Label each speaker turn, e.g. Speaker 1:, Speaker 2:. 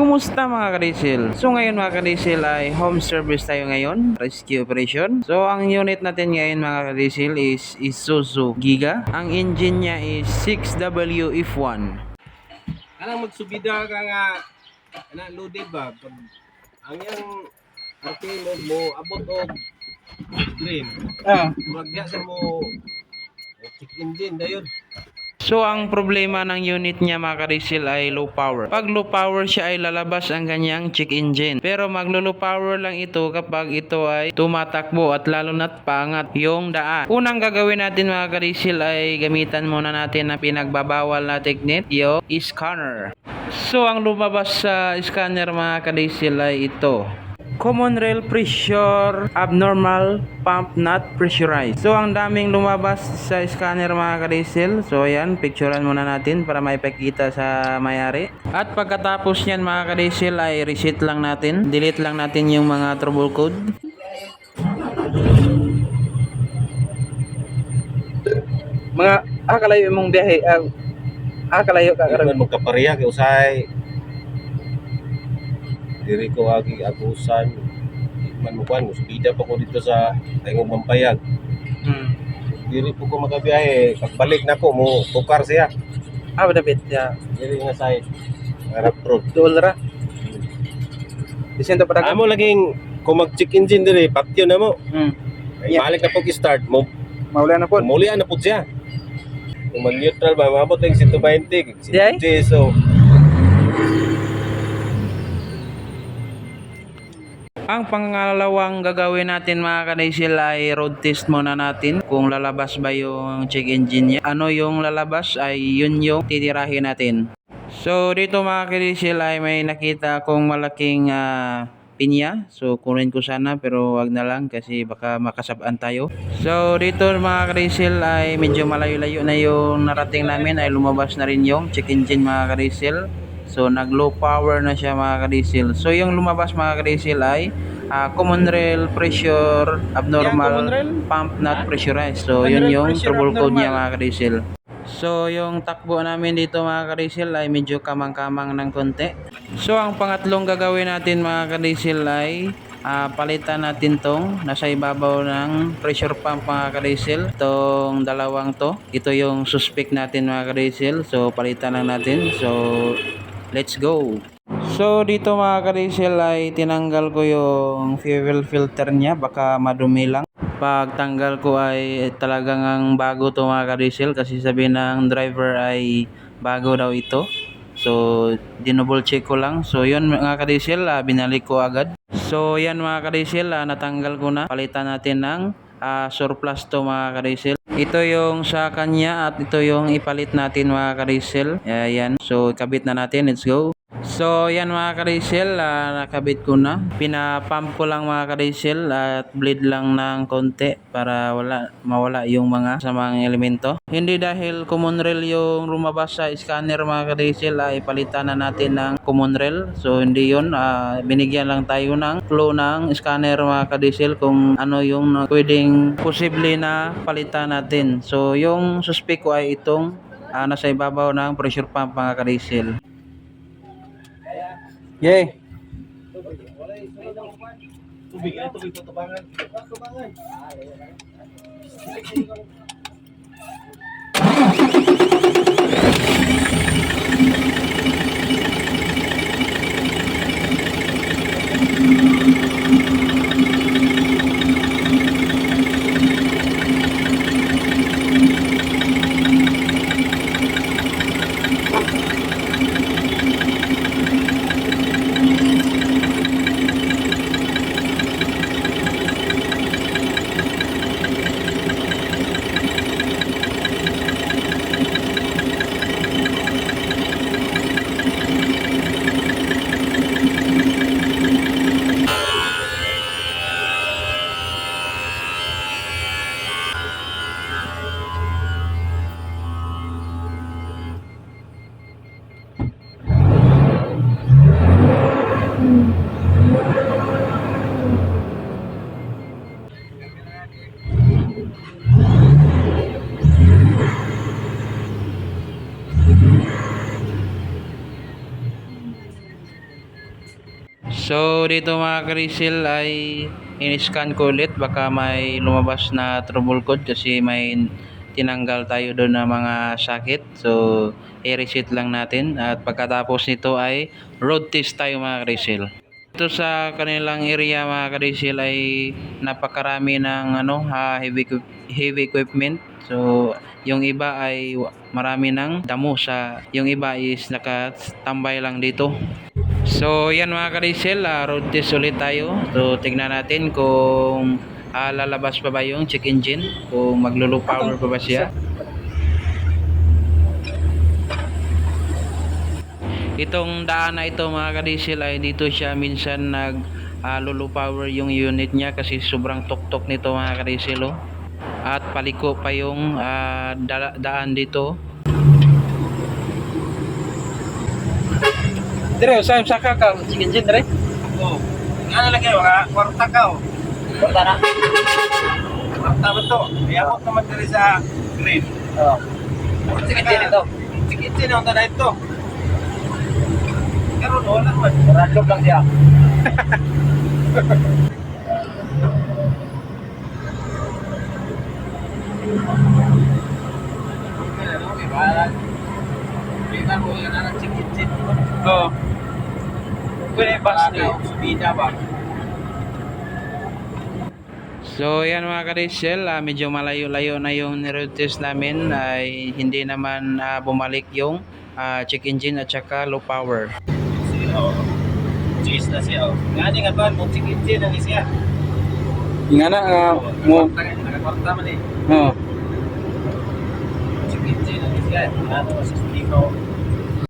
Speaker 1: Kumusta mga kadisil? So ngayon mga kadisil ay home service tayo ngayon, rescue operation. So ang unit natin ngayon mga kadisil is Isuzu Giga. Ang engine niya is 6WF1.
Speaker 2: Kanang magsubida ka nga ana loaded ba pag ang yang RPM mo mo abot og green.
Speaker 1: Ah.
Speaker 2: Magya sa mo check engine dayon.
Speaker 1: So ang problema ng unit niya mga kadisil ay low power. Pag low power siya ay lalabas ang kanyang check engine. Pero maglo low power lang ito kapag ito ay tumatakbo at lalo na't pangat yung daan. Unang gagawin natin mga kadisil ay gamitan muna natin na pinagbabawal na technique yung scanner. So ang lumabas sa scanner mga kadisil ay ito. Common rail pressure abnormal pump not pressurized. So ang daming lumabas sa scanner mga kadisil. So ayan, picturean muna natin para maipakita sa mayari. At pagkatapos niyan mga kadisil ay reset lang natin. Delete lang natin yung mga trouble code. Mga akalayo mong biyahe, akalayo ka
Speaker 2: Karon magkapareha kay usay. Diri ko agi agusan. Man mo kwan, subida pa ko dito sa Tayong Mampayag.
Speaker 1: Hmm.
Speaker 2: Diri po ko makabiyahe. Pagbalik na ko mo tukar siya.
Speaker 1: Ah, dapat ya.
Speaker 2: Diri nga side. Arab road.
Speaker 1: Dual ra. Bisento pa
Speaker 2: Amo laging kung mag-check engine diri, patyo na mo.
Speaker 1: Hmm.
Speaker 2: Ay,
Speaker 1: Yeah.
Speaker 2: balik na po start mo.
Speaker 1: Maula na po.
Speaker 2: Mulian na po siya. Kung mag-neutral ba, mabot yung 120.
Speaker 1: Di ay?
Speaker 2: 120, so
Speaker 1: Ang pangalawang gagawin natin mga kadaysil ay road test muna natin kung lalabas ba yung check engine niya. Ano yung lalabas ay yun yung titirahin natin. So dito mga kadaysil ay may nakita kong malaking ah, pinya. So kunin ko sana pero wag na lang kasi baka makasabaan tayo. So dito mga kadaysil ay medyo malayo-layo na yung narating namin ay lumabas na rin yung check engine mga kadaysil. So nag low power na siya mga kadisil. So yung lumabas mga kadisil ay ah, common rail pressure abnormal pump not pressurized. So yun yung trouble code niya mga kadisil. So yung takbo namin dito mga kadisil ay medyo kamang-kamang ng konti. So ang pangatlong gagawin natin mga kadisil ay ah, palitan natin tong nasa ibabaw ng pressure pump mga kadisil. Tong dalawang to. Ito yung suspect natin mga kadisil. So palitan lang natin. So Let's go! So dito mga kadisil ay tinanggal ko yung fuel filter niya baka madumi lang. Pag tanggal ko ay talagang ang bago to mga kadisil kasi sabi ng driver ay bago daw ito. So dinouble check ko lang. So yun mga kadisil ah, binalik ko agad. So yan mga kadisil ah, natanggal ko na. Palitan natin ng ah, surplus to mga kadisil. Ito yung sa kanya at ito yung ipalit natin mga kadisil. Ayan. So kabit na natin. Let's go. So yan mga kadisil, ah, nakabit ko na. Pinapump ko lang mga kadisil at bleed lang ng konti para wala mawala yung mga samang elemento. Hindi dahil common rail yung lumabas sa scanner mga kadisil ay palitan na natin ng common rail. So hindi yun, ah, binigyan lang tayo ng flow ng scanner mga kadisil kung ano yung pwedeng posible na palitan natin. So yung suspect ko ay itong ah, nasa ibabaw ng pressure pump mga kadisil. Yay!
Speaker 2: tubig, ay tubig sa tubangan.
Speaker 1: So dito mga Krisil ay in-scan ko ulit baka may lumabas na trouble code kasi may tinanggal tayo doon ng mga sakit. So i-reset lang natin at pagkatapos nito ay road test tayo mga Krisil. Ito sa kanilang area mga Krisil ay napakarami ng ano ah, heavy heavy equipment. So yung iba ay marami ng damo sa yung iba is nakatambay lang dito. So yan mga ka-diesel, ah, road test ulit tayo. So tignan natin kung ah, lalabas pa ba yung check engine, kung maglulu power pa ba siya. Itong daan na ito mga ka-diesel ay dito siya minsan nag ah, lulu power yung unit niya kasi sobrang tuktok nito mga ka-diesel oh. At paliko pa yung ah, da- daan dito.
Speaker 3: Dire, usay saka ka chicken gin dire.
Speaker 2: Oh. Ano lagi mga kwarta ka oh.
Speaker 3: Kwarta na.
Speaker 2: Kwarta ba to? Iabot naman diri sa grade.
Speaker 3: Oh. Chicken gin ito.
Speaker 2: Tikit din ang tada ito. Pero wala naman.
Speaker 3: Random lang siya.
Speaker 2: Tingnan mo yan ang tikit-tikit.
Speaker 3: Oo. Pwede bus
Speaker 2: Basta
Speaker 3: na.
Speaker 2: subida ba?
Speaker 1: So yan mga ka-diesel, ah, medyo malayo-layo na yung road test namin ay hindi naman ah, bumalik yung ah, check engine at saka low power.
Speaker 2: Siya oh. Cheese na siya oh. Ngani nga ba mo tikit-tikit na ni siya.
Speaker 3: Nga na nga mo.
Speaker 2: Nakakwarta man eh.
Speaker 3: Oo.
Speaker 2: Tikit-tikit na ni siya. Ano sa stiko.